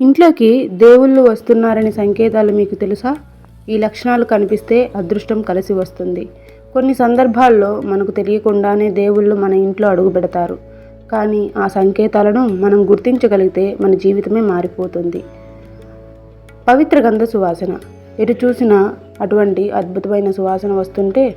ఇంట్లోకి దేవుళ్ళు వస్తున్నారని సంకేతాలు మీకు తెలుసా? ఈ లక్షణాలు కనిపిస్తే అదృష్టం కలిసి వస్తుంది. కొన్ని సందర్భాల్లో మనకు తెలియకుండానే దేవుళ్ళు మన ఇంట్లో అడుగు పెడతారు కానీ ఆ సంకేతాలను మనం గుర్తించగలిగితే మన జీవితమే మారిపోతుంది. పవిత్ర గంధ సువాసన. ఎటు చూసినా అటువంటి అద్భుతమైన సువాసన వస్తుంటే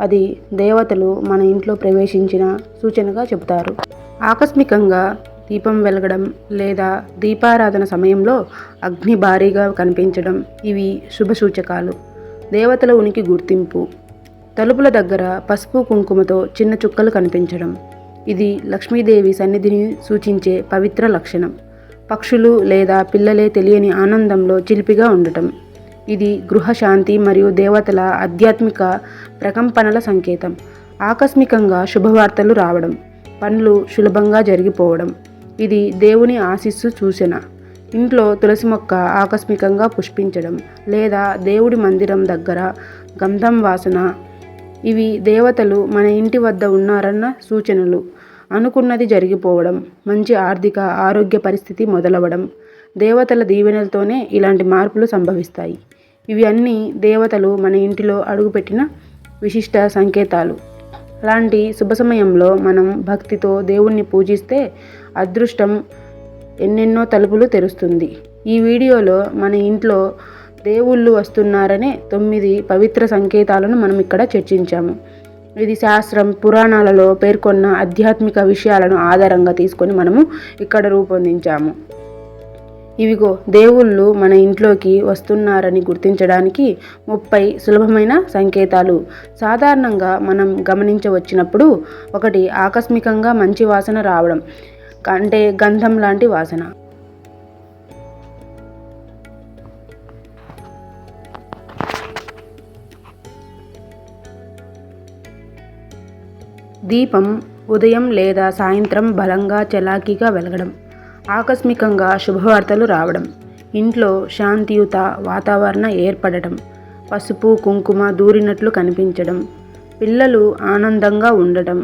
అది దేవతలు మన ఇంట్లో ప్రవేశించిన సూచనగా చెబుతారు. ఆకస్మికంగా దీపం వెలగడం లేదా దీపారాధన సమయంలో అగ్ని భారీగా కనిపించడం ఇవి శుభ సూచకాలు. దేవతల ఉనికి గుర్తింపు. తలుపుల దగ్గర పసుపు కుంకుమతో చిన్న చుక్కలు కనిపించడం. ఇది లక్ష్మీదేవి సన్నిధిని సూచించే పవిత్ర లక్షణం. పక్షులు లేదా పిల్లలే తెలియని ఆనందంలో చిలిపిగా ఉండటం. ఇది గృహశాంతి మరియు దేవతల ఆధ్యాత్మిక ప్రకంపనల సంకేతం. ఆకస్మికంగా శుభవార్తలు రావడం. పనులు సులభంగా జరిగిపోవడం. ఇది దేవుని ఆశీస్సు సూచన ఇంట్లో తులసి మొక్క ఆకస్మికంగా పుష్పించడం లేదా దేవుడి మందిరం దగ్గర గంధం వాసన ఇవి దేవతలు మన ఇంటి వద్ద ఉన్నారన్న సూచనలు. అనుకున్నది జరిగిపోవడం మంచి ఆర్థిక ఆరోగ్య పరిస్థితి మొదలవడం దేవతల దీవెనలతోనే ఇలాంటి మార్పులు సంభవిస్తాయి. ఇవి అన్నీ దేవతలు మన ఇంటిలో అడుగుపెట్టిన విశిష్ట సంకేతాలు. అలాంటి శుభ సమయంలో మనం భక్తితో దేవుణ్ణి పూజిస్తే అదృష్టం ఎన్నెన్నో తలుపులు తెరుస్తుంది. ఈ వీడియోలో మన ఇంట్లో దేవుళ్ళు వస్తున్నారనే తొమ్మిది పవిత్ర సంకేతాలను మనం ఇక్కడ చర్చించాము. ఇది శాస్త్రం పురాణాలలో పేర్కొన్న ఆధ్యాత్మిక విషయాలను ఆధారంగా తీసుకొని మనము ఇక్కడ రూపొందించాము. ఇవిగో దేవుళ్ళు మన ఇంట్లోకి వస్తున్నారని గుర్తించడానికి ముప్పై సులభమైన సంకేతాలు. సాధారణంగా మనం గమనించవచ్చినప్పుడు ఒకటి ఆకస్మికంగా మంచి వాసన రావడం అంటే గంధం లాంటి వాసన. దీపం ఉదయం లేదా సాయంత్రం బలంగా చలాకీగా వెలగడం. ఆకస్మికంగా శుభవార్తలు రావడం ఇంట్లో శాంతియుత వాతావరణ ఏర్పడటం పసుపు కుంకుమ దూరినట్లు కనిపించడం పిల్లలు ఆనందంగా ఉండటం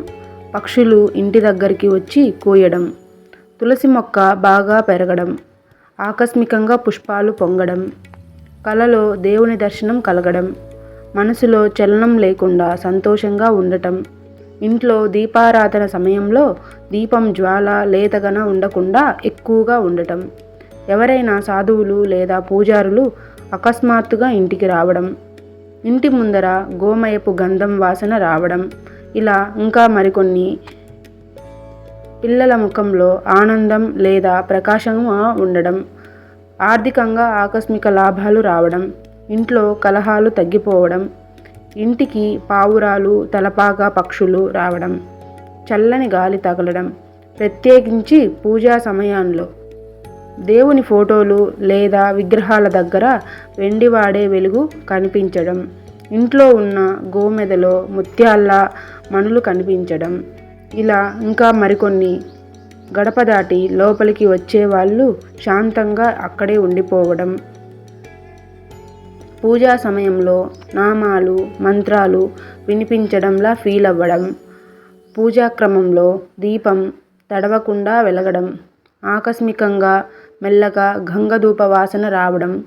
పక్షులు ఇంటి దగ్గరికి వచ్చి కూయడం తులసి మొక్క బాగా పెరగడం ఆకస్మికంగా పుష్పాలు పొంగడం కలలో దేవుని దర్శనం కలగడం మనసులో చలనం లేకుండా సంతోషంగా ఉండటం ఇంట్లో దీపారాధన సమయంలో దీపం జ్వాల లేతగన ఉండకుండా ఎక్కువగా ఉండటం. ఎవరైనా సాధువులు లేదా పూజారులు అకస్మాత్తుగా ఇంటికి రావడం. ఇంటి ముందర గోమయపు గంధం వాసన రావడం. ఇలా ఇంకా మరికొన్ని. పిల్లల ముఖంలో ఆనందం లేదా ప్రకాశంగా ఉండడం. ఆర్థికంగా ఆకస్మిక లాభాలు రావడం. ఇంట్లో కలహాలు తగ్గిపోవడం. ఇంటికి పావురాలు తలపాగా పక్షులు రావడం చల్లని గాలి తగలడం ప్రత్యేకించి పూజా సమయాల్లో. దేవుని ఫోటోలు లేదా విగ్రహాల దగ్గర వెండివాడే వెలుగు కనిపించడం ఇంట్లో ఉన్న గోమెదలో ముత్యాల్లా మనులు కనిపించడం. ఇలా ఇంకా మరికొన్ని. గడప దాటి లోపలికి వచ్చే వాళ్ళు శాంతంగా అక్కడే ఉండిపోవడం. పూజా సమయంలో నామాలు మంత్రాలు వినిపించడంలా ఫీల్ అవ్వడం. పూజా క్రమంలో దీపం తడవకుండా వెలగడం. ఆకస్మికంగా మెల్లగా గంగధూప వాసన రావడం.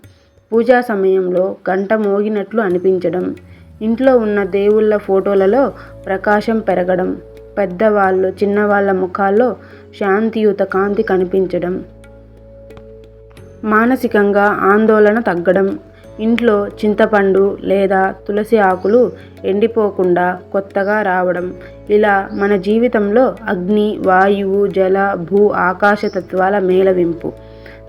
పూజా సమయంలో గంట మోగినట్లు అనిపించడం. ఇంట్లో ఉన్న దేవుళ్ళ ఫోటోలలో ప్రకాశం పెరగడం. పెద్దవాళ్ళు చిన్నవాళ్ళ ముఖాల్లో శాంతియుత కాంతి కనిపించడం. మానసికంగా ఆందోళన తగ్గడం. ఇంట్లో చింతపండు లేదా తులసి ఆకులు ఎండిపోకుండా కొత్తగా రావడం ఇలా మన జీవితంలో అగ్ని వాయువు జల భూ ఆకాశ తత్వాల మేళవింపు.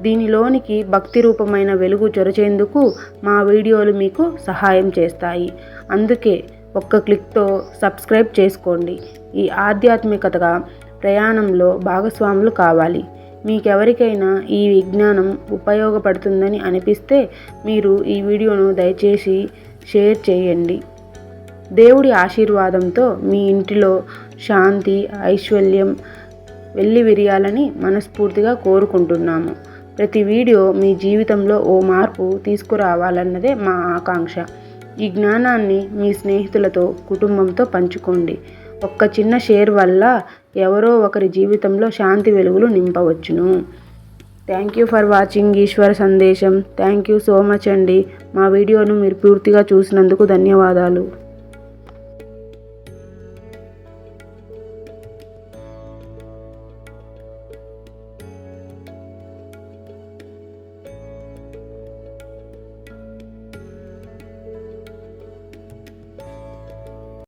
దీనిలోనికి భక్తి రూపమైన వెలుగు చొరచేందుకు మా వీడియోలు మీకు సహాయం చేస్తాయి. అందుకే ఒక్క క్లిక్తో సబ్స్క్రైబ్ చేసుకోండి. ఈ ఆధ్యాత్మికతగా ప్రయాణంలో భాగస్వాములు కావాలి. మీకెవరికైనా ఈ విజ్ఞానం ఉపయోగపడుతుందని అనిపిస్తే మీరు ఈ వీడియోను దయచేసి షేర్ చేయండి. దేవుడి ఆశీర్వాదంతో మీ ఇంటిలో శాంతి ఐశ్వర్యం వెళ్ళి విరియాలని మనస్ఫూర్తిగా కోరుకుంటున్నాము. ప్రతి వీడియో మీ జీవితంలో ఓ మార్పు తీసుకురావాలన్నదే మా ఆకాంక్ష. ఈ జ్ఞానాన్ని మీ స్నేహితులతో కుటుంబంతో పంచుకోండి. ఒక్క చిన్న షేర్ వల్ల ఎవరో ఒకరి జీవితంలో శాంతి వెలుగులు నింపవచ్చును. థ్యాంక్ యూ ఫర్ వాచింగ్ ఈశ్వర సందేశం. థ్యాంక్ యూ సో మచ్ అండి. మా వీడియోను మీరు పూర్తిగా చూసినందుకు ధన్యవాదాలు.